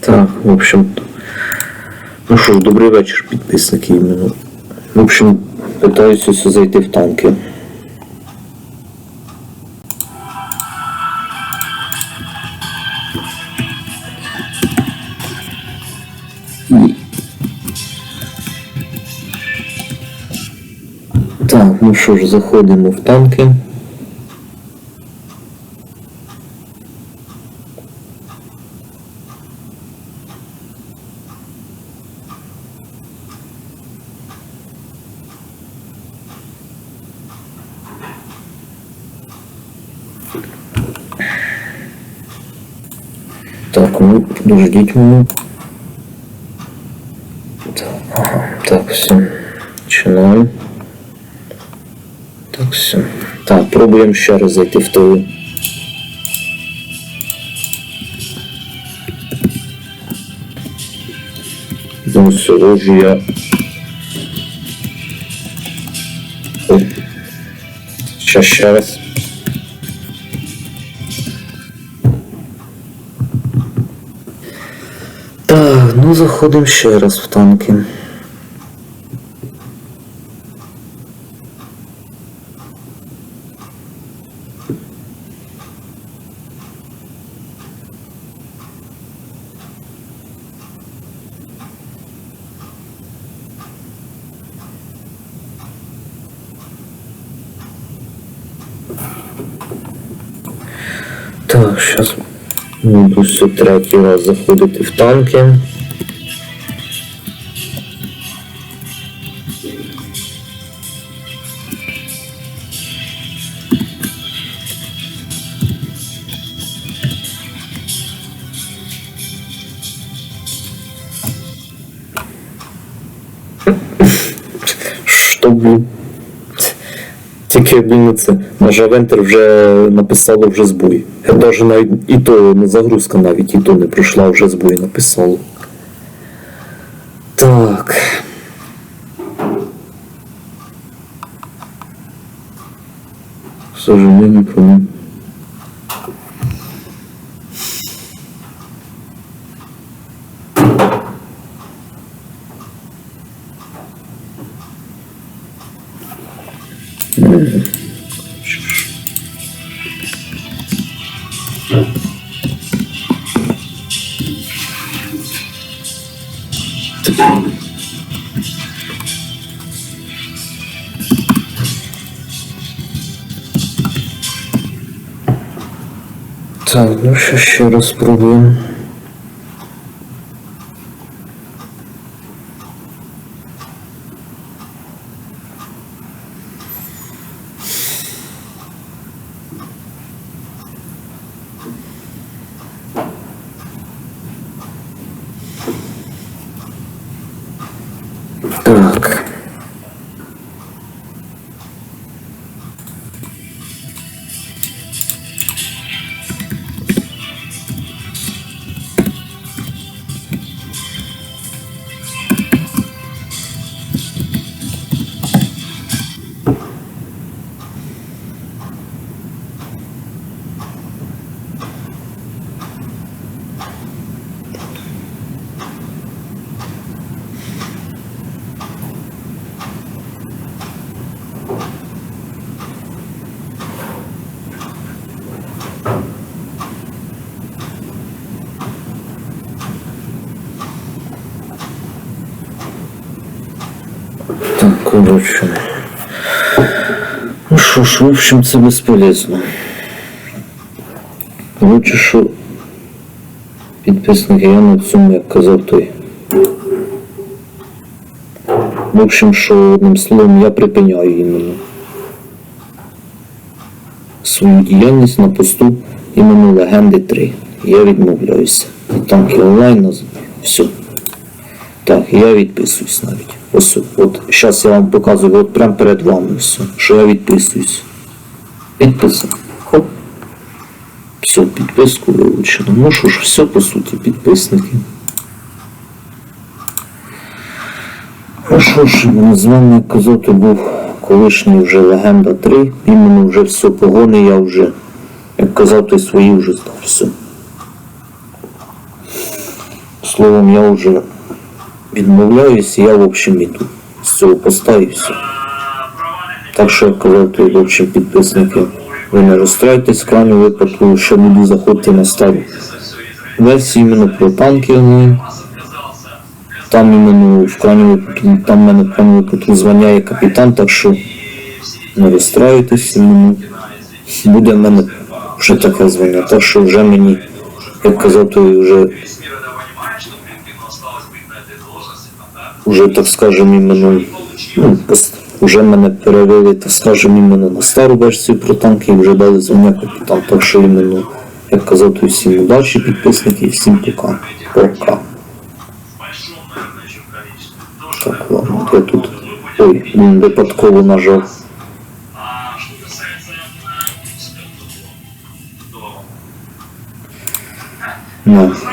Так, в общем. Ну що ж, добрий вечір, підписники іменно. В общем, питаюся зайти в танки. Так, ну що ж, заходимо в танки. Так, ну, подождите мене. Так, ага, так, все. Починаємо. Так, все. Так, пробуємо ще раз зайти в той. Ну, сьогодні я. Ой. Ще, ще раз. Так, ну заходимо ще раз в танки. Так, зараз буду все третій раз заходити в танки. Що блін? Тільки він це може Вентер вже написало вже збой. Я навіть навіть і то не загрузка навіть і то не пройшла, вже збой написало. Так. К сожалению, по-моему. Так, ну що ще коротше. Ну що ж, в общем, це безполезно. Коротше, що підписники, я на цьому, як казав той. В общем, що одним словом я припиняю іменно свою діяльність на посту іменно Легенди 3. Я відмовляюся. Танки онлайн. Все. Так, я відписуюсь навіть. Ось, от, зараз я вам показую, от прямо перед вами все, що я відписуюсь. Підписано. Хоп. Все, підписку вилучено. Ну що ж, все по суті, підписники. Ну що ж, з вами казати був колишній вже легенда 3. Іменно вже все погони я вже, як казав, той свої вже здав. Все. Словом, я вже відмовляюсь, я в общем іду. З цього поста. Так що казав, в общем підписники. Ви не розстраюйтесь, в крайньому випадку ще буду заходити на стару версію іменно про танки онлайн. Там іменно в крайньому випадку, там в мене в крайньому випадку звання є капітан, так що не розстраюйтесь іменно. Буде в мене вже таке звання, так що вже мені, як казав, то вже уже, так скажем, іменно, ну, вже мене перевели, так скажем, іменно на стару версію про танки і вже дали звання капітан. Так що іменно, як казав, то всім удачі, підписники, і всім пока. Пока. Так, ладно, я тут. Ой, м, випадково нажав. А